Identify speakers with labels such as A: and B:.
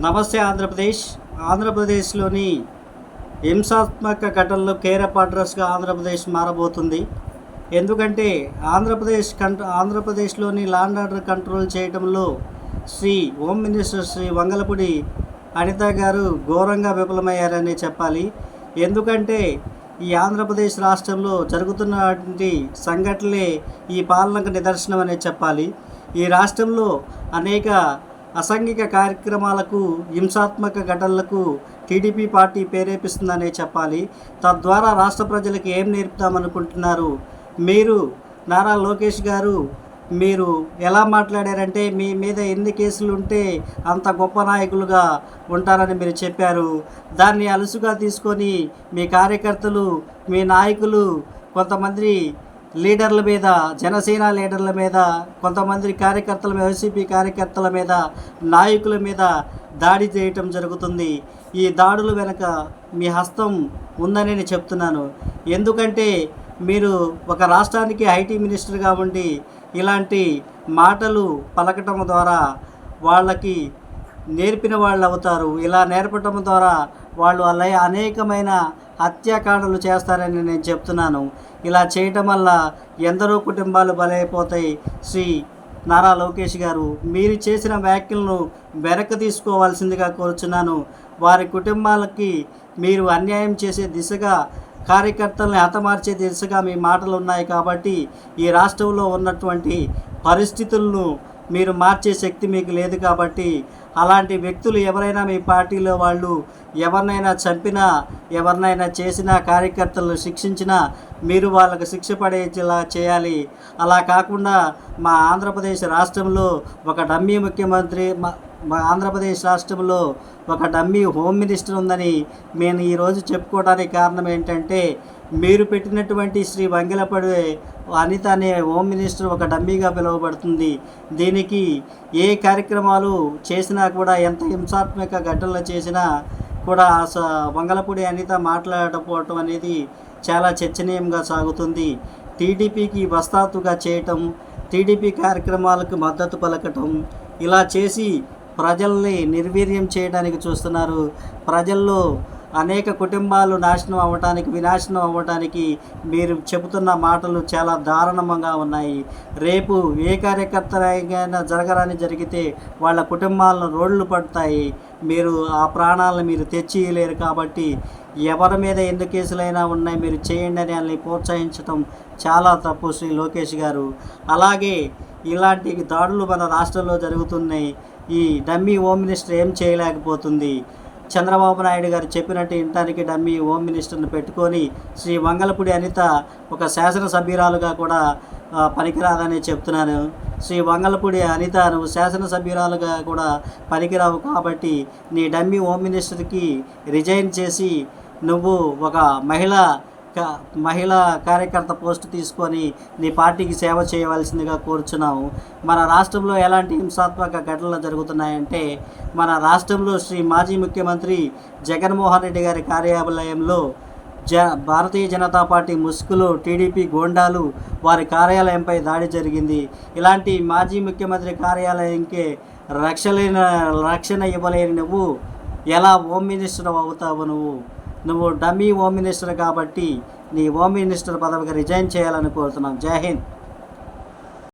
A: నమస్తే ఆంధ్రప్రదేశ్. ఆంధ్రప్రదేశ్లోని హింసాత్మక ఘటనలు కేరప్ అడ్రస్గా ఆంధ్రప్రదేశ్ మారబోతుంది. ఎందుకంటే ఆంధ్రప్రదేశ్ కంట్రో ఆంధ్రప్రదేశ్లోని లాండ్ ఆర్డర్ కంట్రోల్ చేయడంలో శ్రీ హోమ్ మినిస్టర్ శ్రీ వంగలపూడి అనిత గారు ఘోరంగా విఫలమయ్యారని చెప్పాలి. ఎందుకంటే ఈ ఆంధ్రప్రదేశ్ రాష్ట్రంలో జరుగుతున్నటువంటి సంఘటనలే ఈ పాలనకు నిదర్శనం అనే చెప్పాలి. ఈ రాష్ట్రంలో అనేక అసాంఘిక కార్యక్రమాలకు హింసాత్మక ఘటనలకు టీడీపీ పార్టీ ప్రేరేపిస్తుందనే చెప్పాలి. తద్వారా రాష్ట్ర ప్రజలకు ఏం నేర్పుతామనుకుంటున్నారు? మీరు నారా లోకేష్ గారు మీరు ఎలా మాట్లాడారంటే మీ మీద ఎన్ని కేసులు ఉంటే అంత గొప్ప నాయకులుగా ఉంటారని మీరు చెప్పారు. దాన్ని అలుసుగా తీసుకొని మీ కార్యకర్తలు మీ నాయకులు కొంతమంది లీడర్ల మీద జనసేన లీడర్ల మీద కొంతమంది కార్యకర్తల మీద వైసీపీ కార్యకర్తల మీద నాయకుల మీద దాడి చేయటం జరుగుతుంది. ఈ దాడుల వెనుక మీ హస్తం ఉందని నేను చెప్తున్నాను. ఎందుకంటే మీరు ఒక రాష్ట్రానికి ఐటీ మినిస్టర్గా ఉండి ఇలాంటి మాటలు పలకటం ద్వారా వాళ్ళకి నేర్పిన వాళ్ళు అవుతారు. ఇలా నేర్పటం ద్వారా వాళ్ళు అలా అనేకమైన హత్యాకాండలు చేస్తారని నేను చెప్తున్నాను. ఇలా చేయటం వల్ల ఎందరో కుటుంబాలు బలైపోతాయి. శ్రీ నారా లోకేష్ గారు మీరు చేసిన వ్యాఖ్యలను వెనక్కి తీసుకోవాల్సిందిగా కోరుచున్నాను. వారి కుటుంబాలకి మీరు అన్యాయం చేసే దిశగా కార్యకర్తల్ని హతమార్చే దిశగా మీ మాటలు ఉన్నాయి కాబట్టి ఈ రాష్ట్రంలో ఉన్నటువంటి పరిస్థితులను మీరు మార్చే శక్తి మీకు లేదు కాబట్టి అలాంటి వ్యక్తులు ఎవరైనా మీ పార్టీలో వాళ్ళు ఎవరినైనా చంపినా ఎవరినైనా చేసినా కార్యకర్తలను శిక్షించినా మీరు వాళ్ళకు శిక్ష పడేలా చేయాలి. అలా కాకుండా మా ఆంధ్రప్రదేశ్ రాష్ట్రంలో ఒక డమ్మీ ముఖ్యమంత్రి మా ఆంధ్రప్రదేశ్ రాష్ట్రంలో ఒక డమ్మీ హోమ్ మినిస్టర్ ఉందని నేను ఈరోజు చెప్పుకోవడానికి కారణం ఏంటంటే మీరు పెట్టినటువంటి శ్రీ వంగలపడి అనిత అనే హోమ్ మినిస్టర్ ఒక డమ్మీగా పిలువబడుతుంది. దీనికి ఏ కార్యక్రమాలు చేసినా కూడా ఎంత హింసాత్మక ఘటనలు చేసినా కూడా వంగలపూడి అనిత మాట్లాడకపోవటం అనేది చాలా చర్చనీయంగా సాగుతుంది. టీడీపీకి వస్తాతుగా చేయటం టీడీపీ కార్యక్రమాలకు మద్దతు పలకటం ఇలా చేసి ప్రజల్ని నిర్వీర్యం చేయడానికి చూస్తున్నారు. ప్రజల్లో అనేక కుటుంబాలు నాశనం అవ్వటానికి వినాశనం అవ్వటానికి మీరు చెబుతున్న మాటలు చాలా దారుణంగా ఉన్నాయి. రేపు ఏ కార్యకర్తలైనా జరగరాని జరిగితే వాళ్ళ కుటుంబాలను రోడ్లు పడతాయి. మీరు ఆ ప్రాణాలను మీరు తెచ్చియలేరు కాబట్టి ఎవరి మీద ఎన్ని కేసులైనా ఉన్నాయి మీరు చేయండి అని వాళ్ళని ప్రోత్సహించడం చాలా తప్పు శ్రీ లోకేష్ గారు. అలాగే ఇలాంటి దాడులు మన రాష్ట్రంలో జరుగుతున్నాయి. ఈ డమ్మీ హోమ్ మినిస్టర్ ఏం చేయలేకపోతుంది? చంద్రబాబు నాయుడు గారు చెప్పినట్టు ఇంటానికి డమ్మి హోమ్ మినిస్టర్ని పెట్టుకొని శ్రీ వంగలపూడి అనిత ఒక శాసనసభ్యురాలుగా కూడా పనికిరాదని చెప్తున్నాను. శ్రీ వంగలపూడి అనిత నువ్వు శాసనసభ్యురాలుగా కూడా పనికిరావు కాబట్టి నీ డమ్మి హోమ్ మినిస్టర్కి రిజైన్ చేసి నువ్వు ఒక మహిళ మహిళా కార్యకర్త పోస్టు తీసుకొని నీ పార్టీకి సేవ చేయవలసిందిగా కోరుచున్నాము. మన రాష్ట్రంలో ఎలాంటి హింసాత్మక ఘటనలు జరుగుతున్నాయంటే మన రాష్ట్రంలో శ్రీ మాజీ ముఖ్యమంత్రి జగన్మోహన్ రెడ్డి గారి కార్యాలయంలో జ భారతీయ జనతా పార్టీ ముసుగులు టీడీపీ గోండాలు వారి కార్యాలయంపై దాడి జరిగింది. ఇలాంటి మాజీ ముఖ్యమంత్రి కార్యాలయంకే రక్షణ రక్షణ ఇవ్వలేని నువ్వు ఎలా హోమ్ మినిస్టర్ అవుతావు నువ్వు? నువ్వు డమ్మీ హోమ్ మినిస్టర్ కాబట్టి నీ హోమ్ మినిస్టర్ పదవికి రిజైన్ చేయాలని కోరుతున్నాం. జై హింద్.